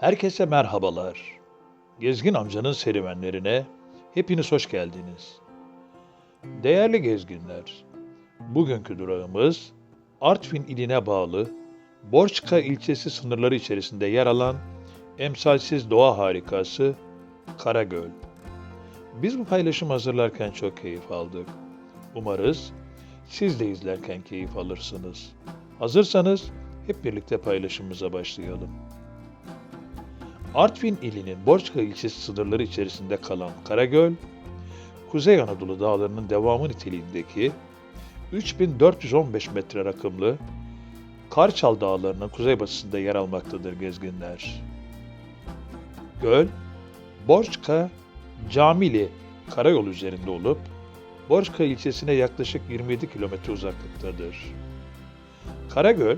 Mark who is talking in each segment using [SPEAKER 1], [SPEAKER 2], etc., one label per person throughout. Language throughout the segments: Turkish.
[SPEAKER 1] Herkese merhabalar. Gezgin amcanın serüvenlerine hepiniz hoş geldiniz. Değerli gezginler, bugünkü durağımız Artvin iline bağlı Borçka ilçesi sınırları içerisinde yer alan emsalsiz doğa harikası Karagöl. Biz bu paylaşımı hazırlarken çok keyif aldık. Umarız siz de izlerken keyif alırsınız. Hazırsanız hep birlikte paylaşımımıza başlayalım. Artvin ilinin Borçka ilçesi sınırları içerisinde kalan Karagöl, Kuzey Anadolu dağlarının devamı niteliğindeki 3415 metre rakımlı Karçal Dağları'nın kuzeybatısında yer almaktadır gezginler. Göl, Borçka, Camili karayolu üzerinde olup, Borçka ilçesine yaklaşık 27 kilometre uzaklıktadır. Karagöl,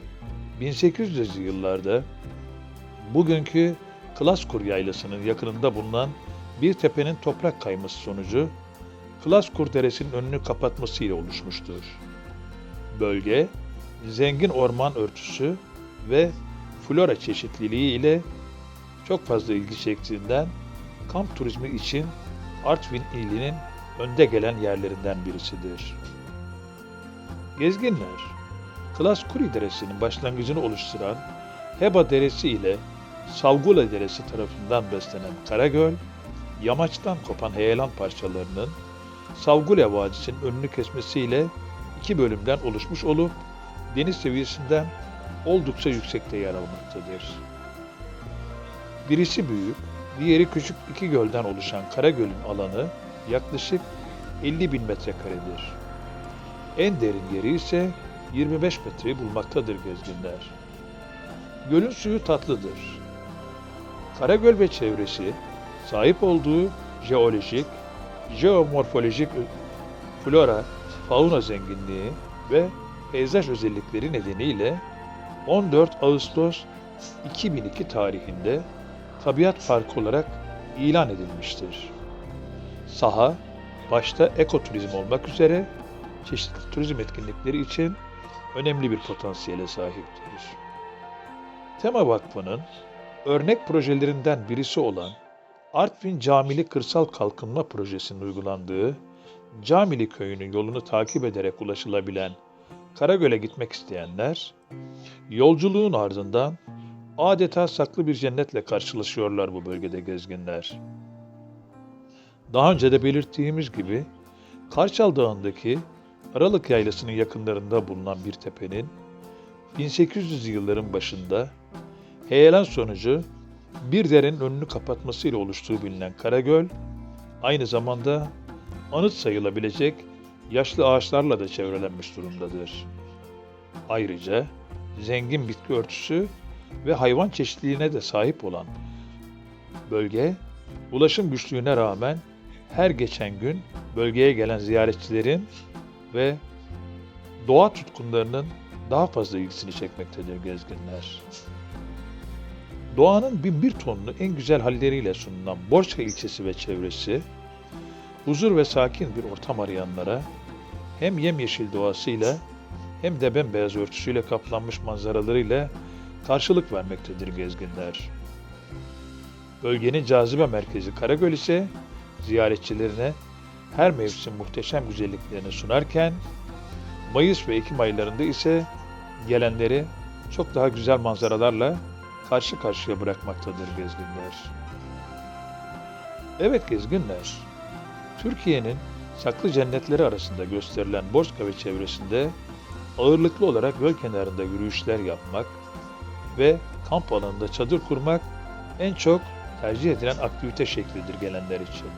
[SPEAKER 1] 1800'lü yıllarda bugünkü Klaskur Yaylası'nın yakınında bulunan bir tepenin toprak kayması sonucu Klaskur Deresi'nin önünü kapatmasıyla oluşmuştur. Bölge, zengin orman örtüsü ve flora çeşitliliği ile çok fazla ilgi çektiğinden kamp turizmi için Artvin ilinin önde gelen yerlerinden birisidir. Gezginler, Klaskuri Deresi'nin başlangıcını oluşturan Heba Deresi ile Savgula Deresi tarafından beslenen Karagöl, yamaçtan kopan heyelan parçalarının Savgula Vadisi'nin önünü kesmesiyle iki bölümden oluşmuş olup deniz seviyesinden oldukça yüksekte yer almaktadır. Birisi büyük, diğeri küçük iki gölden oluşan Karagöl'ün alanı yaklaşık 50 bin metrekaredir. En derin yeri ise 25 metreyi bulmaktadır gezginler. Gölün suyu tatlıdır. Karagöl ve çevresi sahip olduğu jeolojik, jeomorfolojik flora, fauna zenginliği ve peyzaj özellikleri nedeniyle 14 Ağustos 2002 tarihinde tabiat parkı olarak ilan edilmiştir. Saha, başta ekoturizm olmak üzere çeşitli turizm etkinlikleri için önemli bir potansiyele sahiptir. Tema Vakfı'nın örnek projelerinden birisi olan Artvin Camili Kırsal Kalkınma Projesi'nin uygulandığı Camili Köyü'nün yolunu takip ederek ulaşılabilen Karagöl'e gitmek isteyenler, yolculuğun ardından adeta saklı bir cennetle karşılaşıyorlar bu bölgede gezginler. Daha önce de belirttiğimiz gibi Karçal Dağı'ndaki Aralık Yaylası'nın yakınlarında bulunan bir tepenin 1800 yılların başında heyelan sonucu bir derenin önünü kapatmasıyla oluştuğu bilinen Karagöl, aynı zamanda anıt sayılabilecek yaşlı ağaçlarla da çevrelenmiş durumdadır. Ayrıca zengin bitki örtüsü ve hayvan çeşitliliğine de sahip olan bölge, ulaşım güçlüğüne rağmen her geçen gün bölgeye gelen ziyaretçilerin ve doğa tutkunlarının daha fazla ilgisini çekmektedir gezginler. Doğanın bin bir tonunu en güzel halleriyle sunulan Borçka ilçesi ve çevresi, huzur ve sakin bir ortam arayanlara hem yemyeşil doğasıyla hem de bembeyaz örtüsüyle kaplanmış manzaralarıyla karşılık vermektedir gezginler. Bölgenin cazibe merkezi Karagöl ise ziyaretçilerine her mevsim muhteşem güzelliklerini sunarken Mayıs ve Ekim aylarında ise gelenleri çok daha güzel manzaralarla karşı karşıya bırakmaktadır gezginler. Evet gezginler, Türkiye'nin saklı cennetleri arasında gösterilen Borçka ve çevresinde ağırlıklı olarak göl kenarında yürüyüşler yapmak ve kamp alanında çadır kurmak en çok tercih edilen aktivite şeklidir gelenler için.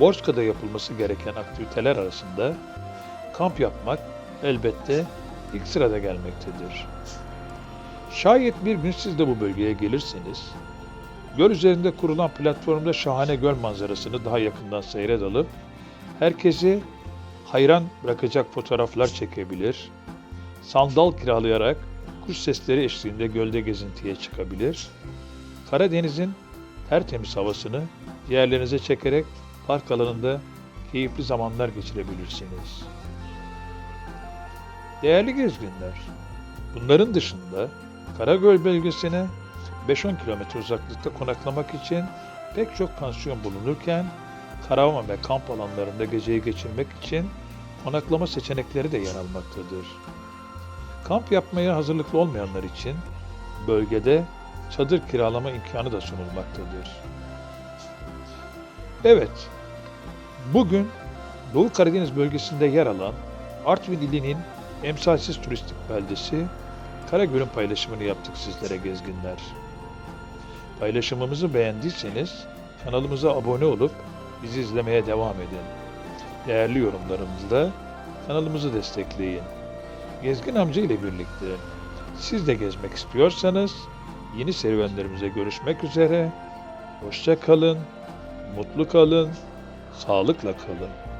[SPEAKER 1] Borçka'da yapılması gereken aktiviteler arasında kamp yapmak elbette ilk sırada gelmektedir. Şayet bir gün siz de bu bölgeye gelirseniz, göl üzerinde kurulan platformda şahane göl manzarasını daha yakından seyret alıp, herkesi hayran bırakacak fotoğraflar çekebilir, sandal kiralayarak kuş sesleri eşliğinde gölde gezintiye çıkabilir, Karadeniz'in tertemiz havasını diğerlerinize çekerek park alanında keyifli zamanlar geçirebilirsiniz. Değerli gezginler, bunların dışında Karagöl bölgesine 5-10 kilometre uzaklıkta konaklamak için pek çok pansiyon bulunurken karavan ve kamp alanlarında geceyi geçirmek için konaklama seçenekleri de yer almaktadır. Kamp yapmaya hazırlıklı olmayanlar için bölgede çadır kiralama imkanı da sunulmaktadır. Evet, bugün Doğu Karadeniz bölgesinde yer alan Artvin ilinin emsalsiz turistik beldesi Karagöl'ün paylaşımını yaptık sizlere gezginler. Paylaşımımızı beğendiyseniz kanalımıza abone olup bizi izlemeye devam edin. Değerli yorumlarımızla kanalımızı destekleyin. Gezgin amca ile birlikte siz de gezmek istiyorsanız yeni serüvenlerimize görüşmek üzere. Hoşça kalın, mutlu kalın, sağlıkla kalın.